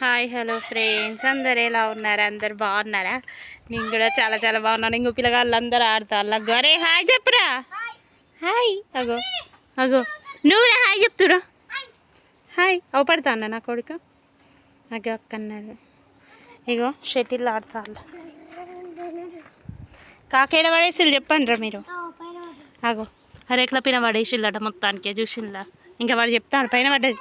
Hi hello friends అందరు ఎలా ఉన్నారు? అందరు బాగున్నారా? నేను కూడా చాలా చాలా బాగున్నాను. ఇంకో పిల్లగాళ్ళు అందరూ ఆడతారు. గరే అరే హాయ్ చెప్పురా. హాయ్ అగో అగో. నువ్వు కూడా హాయ్ చెప్తురా. హాయ్ అవపడతా అన్న నా కొడుకు? అగో అక్కన్నాడు. ఇగో షటిల్ ఆడతారు కాకేడ పడేసిల్లు చెప్పండి రా మీరు? అగో అరెట్ల పైన పడేసిల్లట మొత్తానికే చూసిందా ఇంకా వాడు చెప్తాను పైన పడ్డది.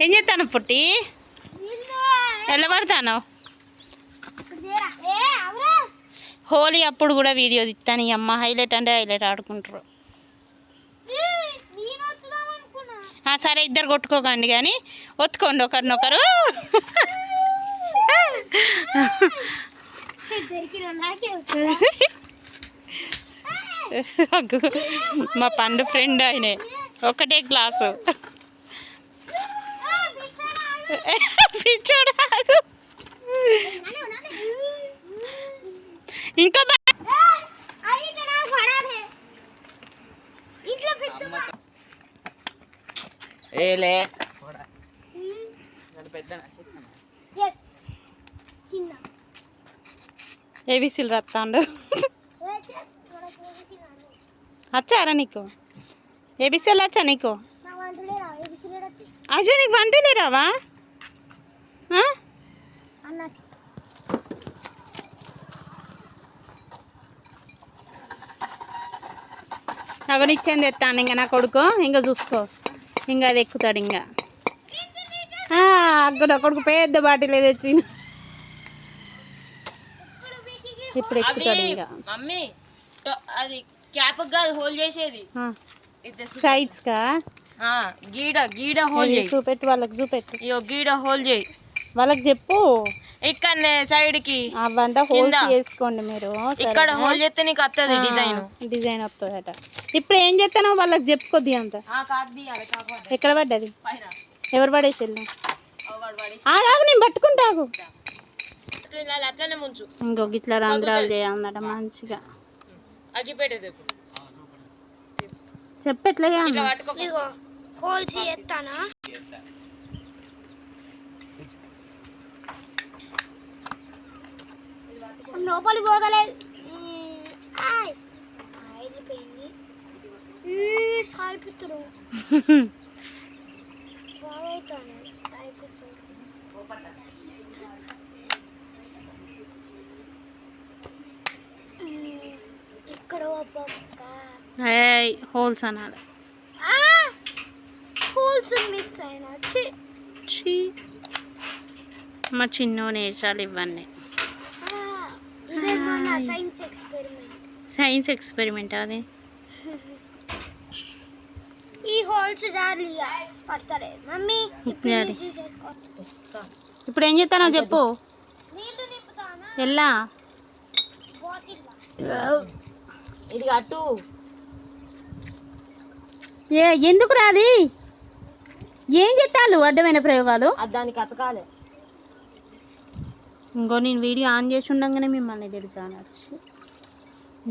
ఏం చేస్తాను పుట్టి? వెళ్ళబడతాను హోలీ అప్పుడు కూడా వీడియో తీస్తాను ఈ అమ్మ. హైలైట్ అంటే హైలైట్ ఆడుకుంటారు. ఆ, సరే ఇద్దరు కొట్టుకోకండి కానీ ఒత్తుకోండి ఒకరినొకరు మా పండు ఫ్రెండ్ ఆయనే. ఒకటే క్లాసు పిచ్చోడు. ఇంకా బా- ఏలే చిన్న. ఏబీసీలు రత్తాండు? వచ్చారా నీకు? ఏబీసీలు వచ్చా నీకు? అజో నీకు వంటలే రావా? ఆ? అన్న. నాకు నిచ్చేంది ఎత్తాను ఇంకా నా కొడుకు. ఇంకా చూసుకో. ఇంకా అది ఎక్కుతాడు ఇంకా. ఆ, అగ్గు నా కొడుకు పెద్ద బాటిల్ తెచ్చి ఇప్పుడు ఎక్కుతాడు ఇంకా. మమ్మీ టో- అది క్యాప్ కాదు హోల్ చేసేది. ఆ, ఇది సు- సైజ్కా ఆ, గీడ గీడ హోల్ చేయి. చూపెట్టు వాళ్ళకి చూపెట్టు. ఇయో గీడ హోల్ చేయి. వాళ్ళకి చెప్పు. ఇక్కడనే సైడ్కి అవంట కింద. చేసుకోండి మీరు. ఇక్కడ హోల్ చేస్తే నీకు వస్తుంది డిజైన్. డిజైన్ వస్తుందట ఇప్పుడు ఏం చేస్తానో వాళ్ళకి చెప్పుకోద్ది అంత. ఎక్కడ పడ్డది? ఎవరు పడేసి వెళ్ళు వాడు వాడి ఆగు నేను పట్టుకుంటాగు ముంచు. ఇంకో గిట్ల రంధ్రాలు చేయాలన్నట మంచిగా. అగ్గిపెట్టేది చెప్పు ఎట్లా చేయాలి ఇట్లా పట్టుకో హోల్స్ ఎత్తానా? లోపలికి పోగలేదు ఆయ్. అయిపోయింది సాయిపుత్రుడు సాయిపుత్రుడు ఇక్కడ ఒక ఏయ్ హోల్స్ అనాలి. హోల్స్ మిస్ అయినా ఛీ. ఛీ. మా చిన్నోని వేసాలి ఇవన్నీ. ఇదే మన సైన్స్ ఎక్స్పెరిమెంట్. సైన్స్ ఎక్స్పెరిమెంట్ అది. ఈ హోల్స్ జాలి పడతారే మమ్మీ ఇప్పుడు ఏం చేస్తానో చెప్పు. నీళ్ళు నింపుతానా? ఎల్లా బాటిల్ ఇది కట్టు ఏ ఎందుకు రాది? ఏం చేస్తాను అడ్డమైన ప్రయోగాలు? దానికి అతకాలి. ఇంకో నేను వీడియో ఆన్ చేసి ఉండగానే మిమ్మల్ని తిడతాను వచ్చి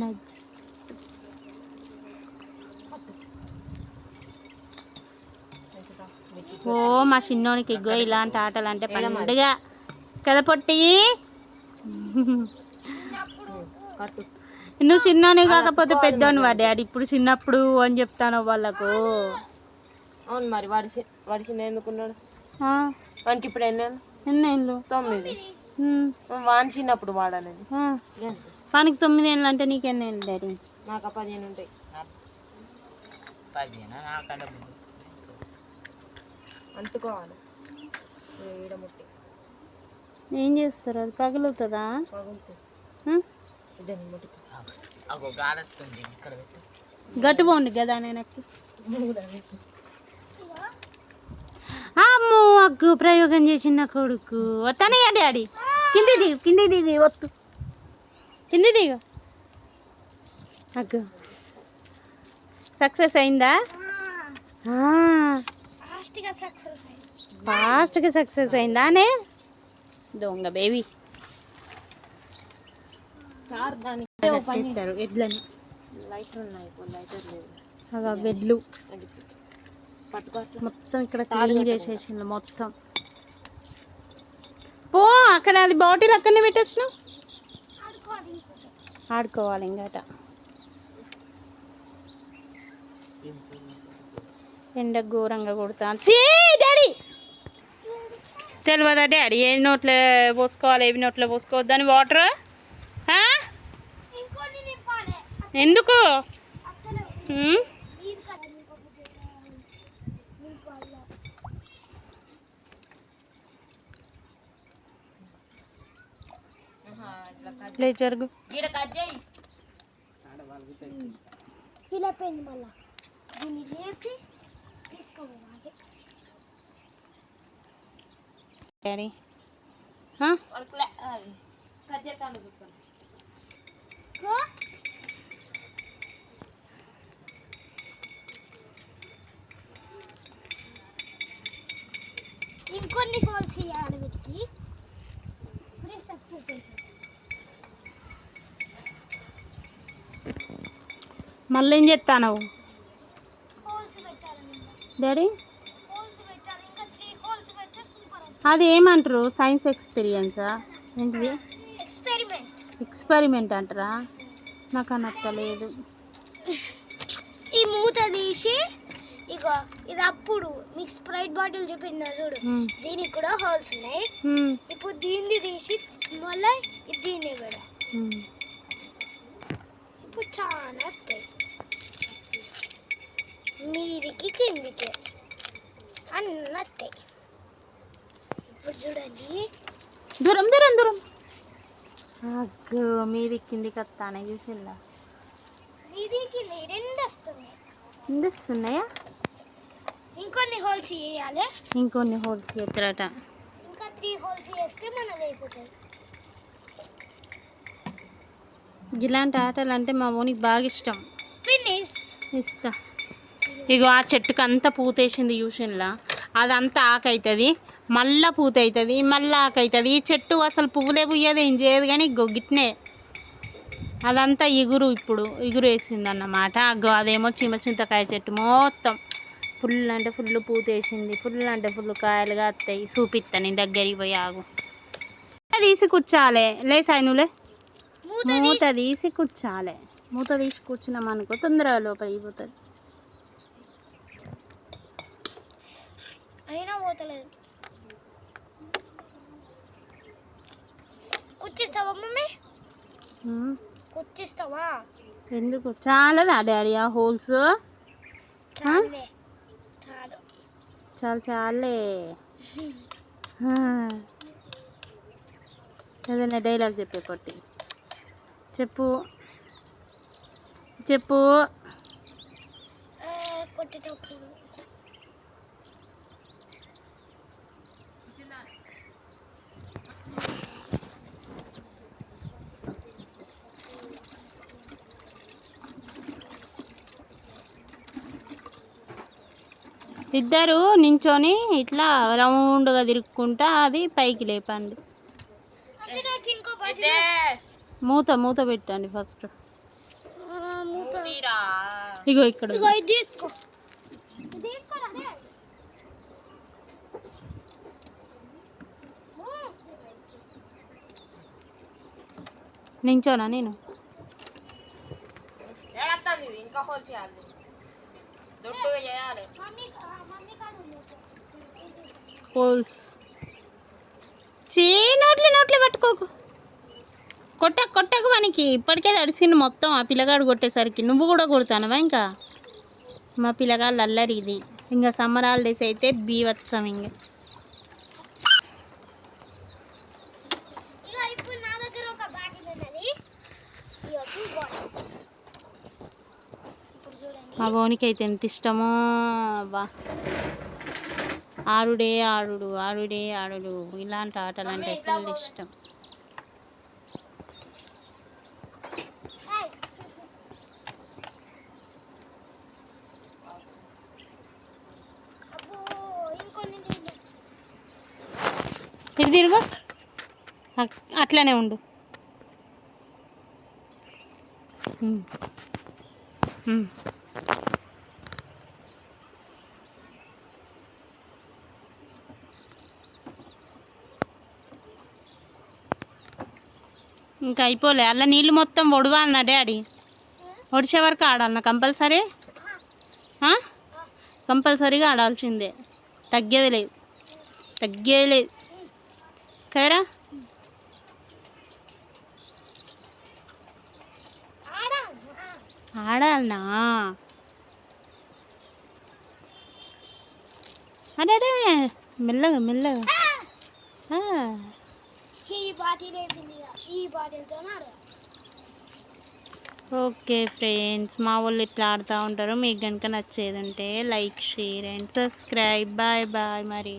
నజ్జి. ఓ మా చిన్నోనికి ఎగ్గో ఇలాంటి ఆటలు అంటే పండుగ కదా పొట్టి? నువ్వు చిన్నోని కాకపోతే పెద్దోని వాడు. డాడీ ఇప్పుడు చిన్నప్పుడు అని చెప్తాను వాళ్ళకు. అవును మరి వాడి వాడి చిన్న ఎందుకున్నాడు? ఆ, వానికి ఇప్పుడు ఎన్ని ఎన్నేళ్ళు? తొమ్మిది. వాని చిన్నప్పుడు వాడాలని. వానికి తొమ్మిది ఏళ్ళు అంటే నీకెన్నేళ్ళు డాడీ? నాకు పదిహేను ఉంటాయి. అంటుకోవాలి. ఏం చేస్తారు? అది పగులుతుందా? గట్టి పోండి కదా నేనకి అమ్మో అగ్గు ప్రయోగం చేసిన కొడుకు. వస్తానే డాడీ. కింది దిగు కింది దిగు వత్తు. కింది దిగు. అగ్గు. సక్సెస్ అయిందా? ఫాస్ట్గా సక్సెస్ అయింది. ఫాస్ట్గా సక్సెస్ అయిందానే దొంగ బేబీ. పెట్టారు. ఎడ్లని. లైటర్ ఉన్నాయి లైటర్ లేదు. అగా వెడ్లు. మొత్తం ఇక్కడ క్లీన్ చేసేసింది మొత్తం. పో అక్కడ అది బాటిల్ అక్కడనే పెట్టేసినావు ఆడుకోవాలి ఆడుకోవాలి ఇంకట ఎండ ఘోరంగా కొడతా. చీ డాడీ! తెలియదా డాడీ? ఏ నోట్లో పోసుకోవాలి ఏవి నోట్లో పోసుకోవద్దని వాటర్ ఇంకోటి నింపాలి ఎందుకు? లే జరుగు. గీడ కట్ చేయి. ఫిలప్ అయింది మళ్ళా. దీన్ని లేపి తీసుకోవాలి. డాడీ. కట్ చేస్తాను ఇంకొన్ని హోల్స్ చేయాలి వీటికి ఇప్పుడే సక్సెస్ అవుతుంది మళ్ళీ ఏం చేస్తాను డాడీ అది ఏమంటారు? సైన్స్ ఎక్స్పీరియన్సా ఏంటిది? ఎక్స్పెరిమెంట్ ఎక్స్పెరిమెంట్ అంటారా? నాకు అనక్కలేదు ఈ మూత తీసి ఇగో ఇది అప్పుడు మీకు స్ప్రైట్ బాటిల్ చూపించిన చూడు. దీనికి కూడా హోల్స్ ఉన్నాయి. ఇప్పుడు దీన్ని తీసి మళ్ళీ దీన్ని హ్మ్. ఇప్పుడు చాలా వస్తాయి మీదికి కిందికి. అన్నీ వస్తాయి ఇప్పుడు చూడండి. దూరం దూరం దూరం. మీది కిందికి వస్తానే చూసిందా మీది కింది రెండు వస్తున్నాయి. ఇండిస్తున్నాయా ఇంకొన్ని హోల్స్ చేయాలి. ఇంకొన్ని హోల్స్ ఎత్తరట ఇంకా త్రీ హోల్స్ చేస్తే మనది అయిపోతుంది. ఇలాంటి ఆటలు అంటే మా ఓనికి బాగా ఇష్టం. ఫినిష్. ఇస్తా. ఇగో ఆ చెట్టుకు అంతా పూతేసింది ట్యూషన్లో అదంతా ఆకైతుంది. మళ్ళా పూత అవుతుంది మళ్ళీ ఆకైతుంది. ఈ చెట్టు అసలు పువ్వులే పుయ్యేది ఏం చేయదు కానీ గొగ్గిట్నే అదంతా ఇగురు ఇప్పుడు ఇగురు వేసింది అన్నమాట అగ్గో అదేమో చిమ చింతకాయ చెట్టు మొత్తం. ఫుల్ అంటే ఫుల్ పూత వేసింది ఫుల్ అంటే ఫుల్ కాయలుగా వస్తాయి చూపిస్తా నేను దగ్గరికి పోయి ఆగు. తీసి కూర్చోాలి లే సైనులే మూత తీసి కూర్చోాలి మూత తీసి కూర్చున్నాం అనుకో తొందరగా లోపలికి పోతుంది అయినా పోతలేదు. కుచ్చిస్తావా మమ్మీ? ఉమ్. కుచ్చిస్తావా ఎందుకు? చాలదా డాడీ ఆ హోల్స్? చాలే చాలు. చాలు చాలే ah. ఏదైనా డైలాగ్ చెప్పే కొట్టి. చెప్పు. చెప్పు ఆ, కొట్టేటప్పుడు ఇద్దరు నించొని ఇట్లా రౌండ్గా తిరుక్కుంటా అది పైకి లేపండి. మూత మూత పెట్టండి ఫస్ట్. ఇగో ఇక్కడ. నించోనా నేను? ఇంకా చేయాలి దొడ్డుగా చేయాలి మమ్మీ ఆ, మమ్మీ కాడ ఉంది హోల్స్ చీ నోట్లు నోట్లు పట్టుకోకు. కొట్ట కొట్టకు మనకి ఇప్పటికే తడిసింది మొత్తం ఆ పిల్లగాడు కొట్టేసరికి. నువ్వు కూడా కొడతానవా ఇంకా? మా పిల్లగాళ్ళు అల్లరి ఇది. ఇంకా సమ్మర్ హాలిడేస్ అయితే బీవత్సం ఇంకా. మా బోనికి అయితే ఎంత ఇష్టమో బా ఆడుడే ఆడుడు ఆడుడే ఆడుడు. ఇలాంటి ఆటలు అంటే ఫుల్ ఇష్టం. ఇటు తిరుగు. అట్- అట్లనే ఉండు. ఉమ్. ఇంకా అయిపోలే. అలా నీళ్ళు మొత్తం ఒడవాలన్నా డాడీ. ఒడిచే వరకు ఆడాలన్నా కంపల్సరీ? ఆ? కంపల్సరీగా ఆడాల్సిందే. తగ్గేది లేదు. తగ్గేది లేదు. కదరా ఆడాలనా? అరే అరే. మెల్లగా మెల్లగా. ఆ. ఈ బాటిల్ అయిపోయింది ఈ బాటిల్తో ఓకే ఫ్రెండ్స్ మా వాళ్ళు ఇట్లా ఆడుతూ ఉంటారు. మీకు కనుక నచ్చేది ఉంటే like share and subscribe. Bye bye మరి.